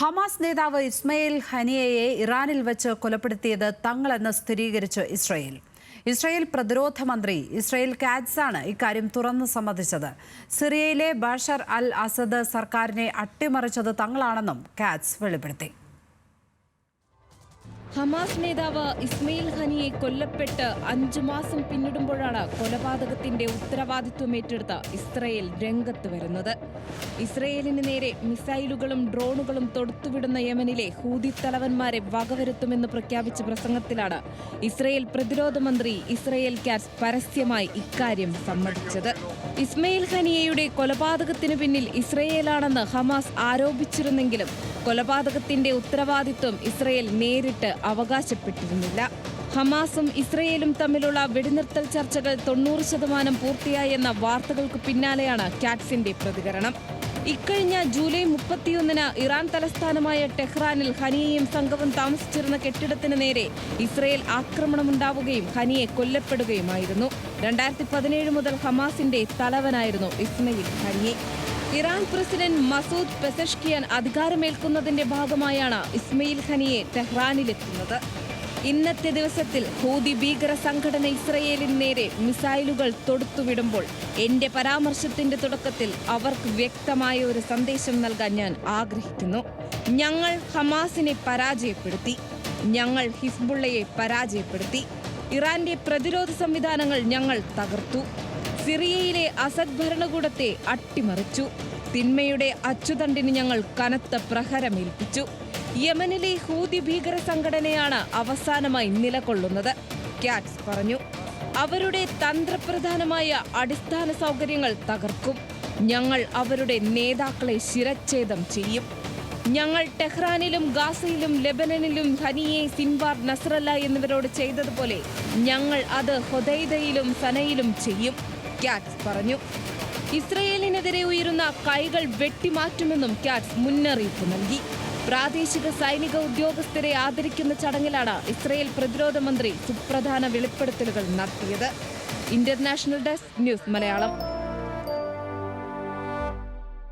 Hamas നേതാവ് ഇസ്മയിൽ ഹനിയയെ ഇറാനിൽ വെച്ച് കൊലപ്പെടുത്തിയത് തങ്ങളെന്ന് സ്ഥിരീകരിച്ച് ഇസ്രയേൽ. ഇസ്രയേൽ പ്രതിരോധ മന്ത്രി ഇസ്രയേൽ കാറ്റ്സാണ് ഇക്കാര്യം തുറന്നു സമ്മതിച്ചത്. സിറിയയിലെ ബഷർ അൽ അസദ് സർക്കാരിനെ അട്ടിമറിച്ചത് തങ്ങളാണെന്നും കാറ്റ്സ് വെളിപ്പെടുത്തി. ഹമാസ് നേതാവ് ഇസ്മയിൽ ഖനിയെ കൊല്ലപ്പെട്ട് അഞ്ചു മാസം പിന്നിടുമ്പോഴാണ് കൊലപാതകത്തിന്റെ ഉത്തരവാദിത്വം ഏറ്റെടുത്ത ഇസ്രയേൽ രംഗത്ത് വരുന്നത്. ഇസ്രയേലിന് നേരെ മിസൈലുകളും ഡ്രോണുകളും തൊടുത്തുവിടുന്ന യമനിലെ ഹൂതി തലവന്മാരെ വകവരുത്തുമെന്ന് പ്രഖ്യാപിച്ച പ്രസംഗത്തിലാണ് ഇസ്രയേൽ പ്രതിരോധ മന്ത്രി ഇസ്രയേൽ കാറ്റ്സ് പരസ്യമായി ഇക്കാര്യം സമ്മതിച്ചത്. ഇസ്മയിൽ ഖനിയയുടെ കൊലപാതകത്തിന് പിന്നിൽ ഇസ്രയേലാണെന്ന് ഹമാസ് ആരോപിച്ചിരുന്നെങ്കിലും കൊലപാതകത്തിന്റെ ഉത്തരവാദിത്വം ഇസ്രയേൽ നേരിട്ട് അവകാശപ്പെട്ടിരുന്നില്ല. ഹമാസും ഇസ്രയേലും തമ്മിലുള്ള വെടിനിർത്തൽ ചർച്ചകൾ തൊണ്ണൂറ് ശതമാനം പൂർത്തിയായെന്ന വാർത്തകൾക്ക് പിന്നാലെയാണ് കാറ്റ്സിന്റെ പ്രതികരണം. ഇക്കഴിഞ്ഞ ജൂലൈ മുപ്പത്തിയൊന്നിന് ഇറാൻ തലസ്ഥാനമായ ടെഹ്റാനിൽ ഹനിയയും സംഘവും താമസിച്ചിരുന്ന കെട്ടിടത്തിന് നേരെ ഇസ്രയേൽ ആക്രമണമുണ്ടാവുകയും ഹനിയെ കൊല്ലപ്പെടുകയുമായിരുന്നു. രണ്ടായിരത്തി പതിനേഴ് മുതൽ ഹമാസിന്റെ തലവനായിരുന്നു Ismail Haniyeh. Iran president Masoud Pezeshkian അധികാരമേൽക്കുന്നതിന്റെ ഭാഗമായാണ് ഇസ്മയിൽ ഖനിയെ ടെഹ്റാനിലെത്തുന്നത് ഇന്നത്തെ ദിവസത്തിൽ ഹൂതി ഭീകര സംഘടന ഇസ്രയേലിന് നേരെ മിസൈലുകൾ തൊടുത്തുവിടുമ്പോൾ എന്റെ പരാമർശത്തിന്റെ തുടക്കത്തിൽ അവർക്ക് വ്യക്തമായ ഒരു സന്ദേശം നൽകാൻ ഞാൻ ആഗ്രഹിക്കുന്നു. ഞങ്ങൾ ഹമാസിനെ പരാജയപ്പെടുത്തി. ഞങ്ങൾ ഹിസ്ബുള്ളയെ പരാജയപ്പെടുത്തി. ഇറാന്റെ പ്രതിരോധ സംവിധാനങ്ങൾ ഞങ്ങൾ തകർത്തു. സിറിയയിലെ അസദ് ഭരണകൂടത്തെ അട്ടിമറിച്ചു. തിന്മയുടെ അച്ചുതണ്ടിന് ഞങ്ങൾ കനത്ത പ്രഹരമേൽപ്പിച്ചു. യമനിലെ ഹൂതി ഭീകര സംഘടനയാണ് അവസാനമായി നിലകൊള്ളുന്നത് കാറ്റ്സ് പറഞ്ഞു. അവരുടെ തന്ത്രപ്രധാനമായ അടിസ്ഥാന സൗകര്യങ്ങൾ തകർക്കും. ഞങ്ങൾ അവരുടെ നേതാക്കളെ ശിരച്ഛേദം ചെയ്യും. ഞങ്ങൾ ടെഹ്റാനിലും ഗാസയിലും ലെബനനിലും ഹനിയെ സിൻവാർ നസ്രല്ല എന്നിവരോട് ചെയ്തതുപോലെ ഞങ്ങൾ അത് ഹൊദൈദയിലും സനയിലും ചെയ്യും. ക്യാറ്റ്സ് പറഞ്ഞു. ഇസ്രയേലിനെതിരെ ഉയരുന്ന കൈകൾ വെട്ടിമാറ്റുമെന്നും ക്യാറ്റ്സ് മുന്നറിയിപ്പ് നൽകി. പ്രാദേശിക സൈനിക ഉദ്യോഗസ്ഥരെ ആദരിക്കുന്ന ചടങ്ങിലാണ് ഇസ്രയേൽ പ്രതിരോധ മന്ത്രി സുപ്രധാന വെളിപ്പെടുത്തലുകൾ നടത്തിയത്. International desk news Malayalam.